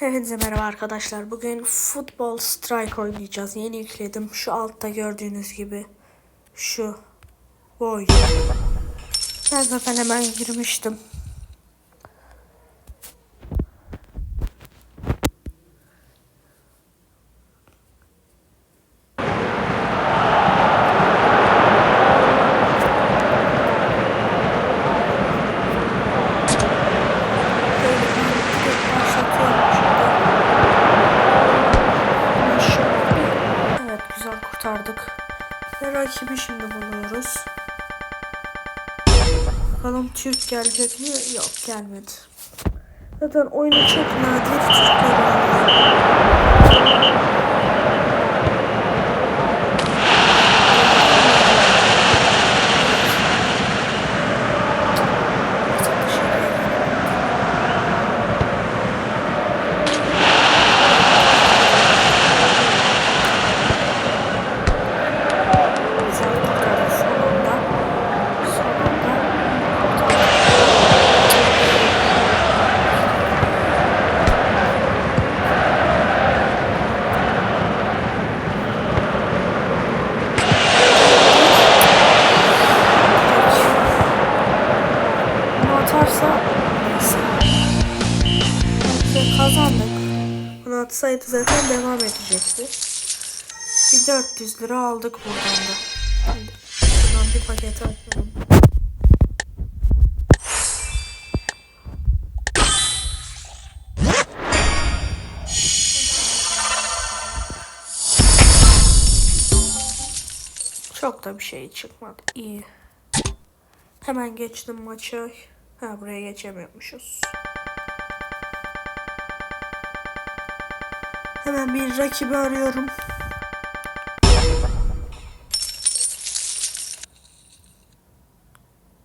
Hepinize merhaba arkadaşlar. Bugün Football Strike oynayacağız. Yeni yükledim. Şu altta gördüğünüz gibi. Şu. Bu oyun. Ben zaten hemen girmiştim. Böyle ben direkt başlatıyorum şimdi. Evet güzel kurtardık. Ve rakibi şimdi buluyoruz. Bakalım Türk gelecek mi? Yok gelmedi. Zaten oyunu çok nadir Türkler oynuyor. 400 lira aldık buradan da. Şimdi şuradan bir paket açalım. Çok da bir şey çıkmadı. İyi. Hemen geçtim maça. Ha buraya geçemiyormuşuz. Hemen bir rakibi arıyorum.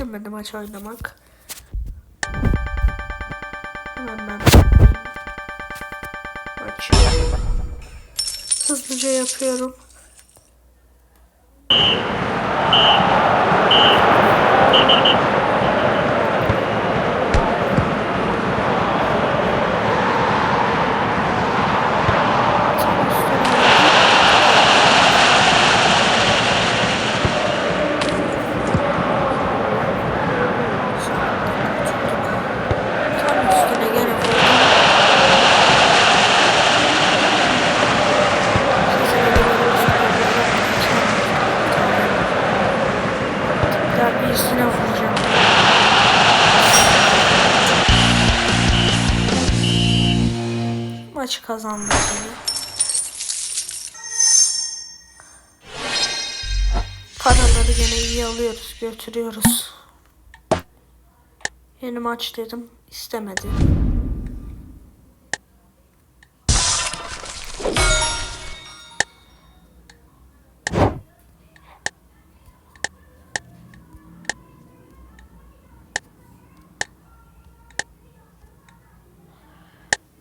İstemedi maç oynamak. Hemen ben maçı hızlıca yapıyorum. Maçı kazandık yine. Paraları gene iyi alıyoruz, götürüyoruz. Yeni maç dedim, istemedi.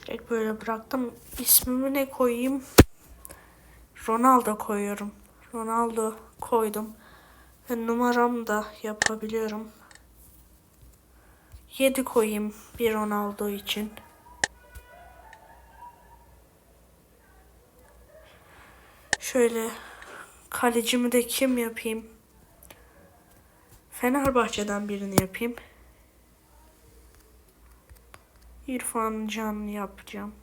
Direkt böyle bıraktım. İsmimi ne koyayım? Ronaldo koyuyorum. Ronaldo koydum. Ve numaram da yapabiliyorum. 7 koyayım bir Ronaldo için. Şöyle kalecimi de kim yapayım? Fenerbahçe'den birini yapayım. İrfan Can yapacağım.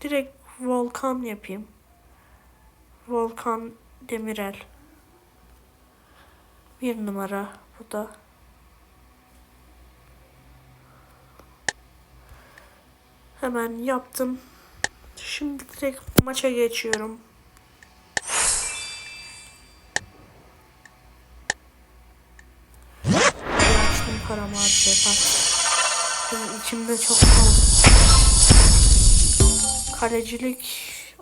Direkt Volkan yapayım. Volkan Demirel. Bir numara bu da. Hemen yaptım. Şimdi direkt maça geçiyorum. Paramı harcayacak. Benim içimde çok kaldı. Kalecilik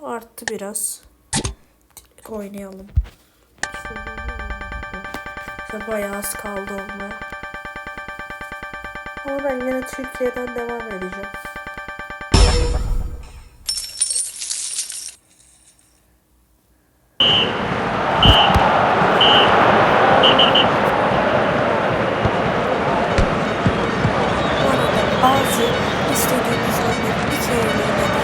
arttı biraz. Oynayalım. İşte bayağı az kaldı olmaya. Ama ben yine Türkiye'den devam edeceğim. Bu istediğiniz oyunları bir kereliğine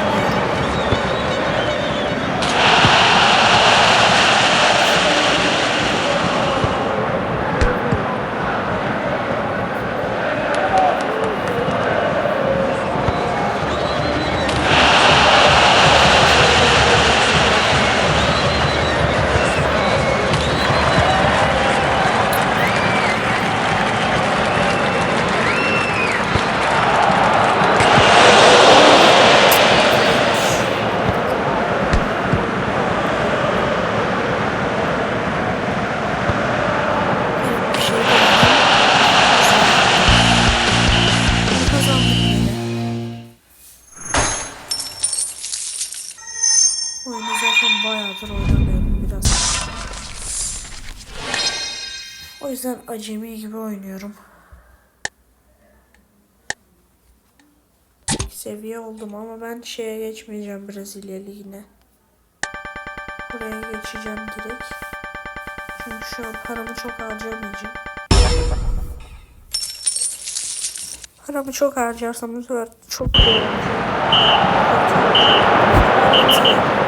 Oyunu zaten bayağıdır oynamıyorum biraz. O yüzden acemi gibi oynuyorum. Seviye oldum ama ben şeye geçmeyeceğim Brezilya Ligi'ne. Buraya geçeceğim direkt. Çünkü şu an paramı çok harcamayacağım. Paramı çok harcarsam bu sefer çok yorulacağım. Çok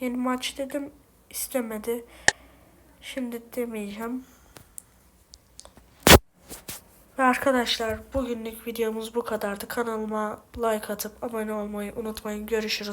Yeni maç dedim istemedi. Şimdi demeyeceğim. Ve arkadaşlar bugünlük videomuz bu kadardı. Kanalıma like atıp abone olmayı unutmayın. Görüşürüz.